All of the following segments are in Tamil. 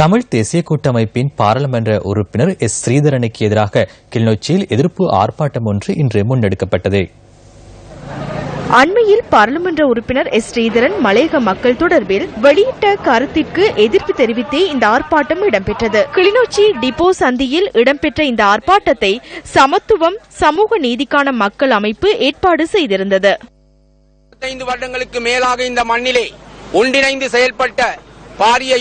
தமிழ் தேசிய கூட்டமைப்பின் பாராளுமன்ற உறுப்பினர் எஸ். ஸ்ரீதரனுக்கு எதிராக கிளிநொச்சியில் எதிர்ப்பு ஆர்ப்பாட்டம் ஒன்று இன்று முன்னெடுக்கப்பட்டது. அண்மையில் பாராளுமன்ற உறுப்பினர் எஸ். ஸ்ரீதரன் மலையக மக்கள் தொடர்பில் வெளியிட்ட கருத்திற்கு எதிர்ப்பு தெரிவித்தே இந்த ஆர்ப்பாட்டம் இடம்பெற்றது. கிளிநொச்சி டிப்போ சந்தியில் இடம்பெற்ற இந்த ஆர்ப்பாட்டத்தை சமத்துவம் சமூக நீதிக்கான மக்கள் அமைப்பு ஏற்பாடு செய்திருந்தது. வருடங்களுக்கு மேலாக இந்த மண்ணிலே ஒன்றிணைந்து செயல்பட்ட பாரிய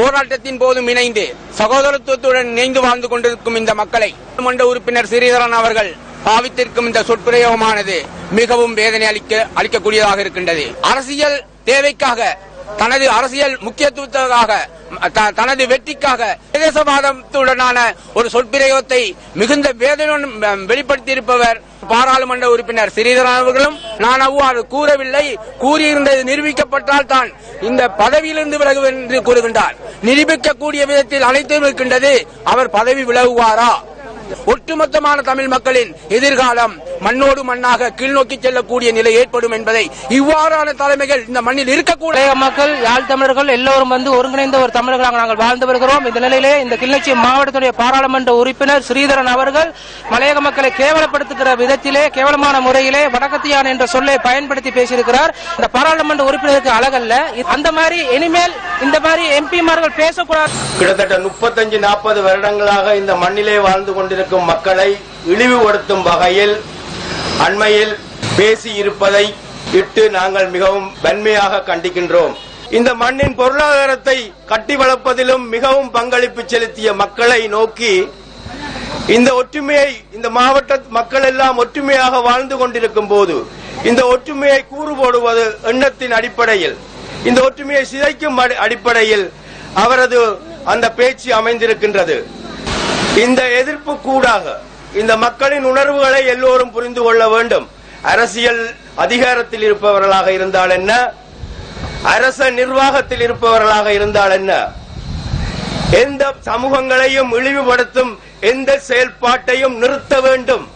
போராட்டத்தின் போதும் இணைந்து சகோதரத்துவத்துடன் இணைந்து வாழ்ந்து கொண்டிருக்கும் இந்த மக்களை மன்ற உறுப்பினர் ஸ்ரீதரன் அவர்கள் பாவித்திருக்கும் இந்த சொற்பிரயோகமானது மிகவும் வேதனை அளிக்க அளிக்கக்கூடியதாக இருக்கின்றது. அரசியல் தேவைக்காக தனது அரசியல் முக்கியத்துவத்துக்காக த- தனது வெற்றிக்காக பிரதேசவாதத்துடனான ஒரு சொற்பிரயோகத்தை மிகுந்த வேதனையுடன் வெளிப்படுத்தியிருப்பவர் பாராளுமன்ற உறுப்பினர் ஸ்ரீதரன் அவர்களும் நான் அவ்வாறு கூறவில்லை. கூறியிருந்தது நிரூபிக்கப்பட்டால் தான் இந்த பதவியிலிருந்து விலகுவேன் என்று கூறுகின்றார். நிரூபிக்கக்கூடிய விதத்தில் அனைத்தும் இருக்கின்றது. அவர் பதவி விலகுவாரா? ஒட்டுமொத்தமான தமிழ் மக்களின் எதிர்காலம் மண்ணோடு மண்ணாக கீழ்நோக்கி செல்லக்கூடிய நிலை ஏற்படும் என்பதை இவ்வாறான தலைமைகள் இந்த மண்ணில் இருக்கக்கூடாது மலையக மக்கள் யாழ் தமிழர்கள் எல்லோரும் வந்து ஒருங்கிணைந்த ஒரு தமிழர்களாக நாங்கள் வாழ்ந்து வருகிறோம். இந்த நிலையிலே இந்த கிளிநொச்சி மாவட்டத்துடைய பாராளுமன்ற உறுப்பினர் ஸ்ரீதரன் அவர்கள் மலையக மக்களை கேவலப்படுத்துகிற விதத்திலே கேவலமான முறையிலே வடக்கத்தியான் என்ற சொல்லை பயன்படுத்தி பேசியிருக்கிறார். இந்த பாராளுமன்ற உறுப்பினருக்கு அழகல்ல. அந்த மாதிரி இனிமேல் இந்த மாதிரி எம்பிமார்கள் பேசக்கூடாது. கிட்டத்தட்ட முப்பத்தஞ்சு நாற்பது வருடங்களாக இந்த மண்ணிலே வாழ்ந்து இருக்கும் மக்களை இழிவுபடுத்தும் வகையில் அண்மையில் பேசியிருப்பதை இட்டு நாங்கள் மிகவும் வன்மையாக கண்டிக்கின்றோம். இந்த மண்ணின் பொருளாதாரத்தை கட்டி வளர்ப்பதிலும் மிகவும் பங்களிப்பு செலுத்திய மக்களை நோக்கி இந்த ஒற்றுமையை இந்த மாவட்ட மக்கள் எல்லாம் ஒற்றுமையாக வாழ்ந்து கொண்டிருக்கும் போது இந்த ஒற்றுமையை கூறு போடுவது எண்ணத்தின் அடிப்படையில் இந்த ஒற்றுமையை சிதைக்கும் அடிப்படையில் அவரது அந்த பேச்சு அமைந்திருக்கின்றது. இந்த எதிர்ப்பு கூடாக இந்த மக்களின் உணர்வுகளை எல்லோரும் புரிந்து கொள்ள வேண்டும். அரசியல் அதிகாரத்தில் இருப்பவர்களாக இருந்தால் என்ன? அரச நிர்வாகத்தில் இருப்பவர்களாக இருந்தால் என்ன? எந்த சமூகங்களையும் இழிவுபடுத்தும் எந்த செயல்பாட்டையும் நிறுத்த வேண்டும்.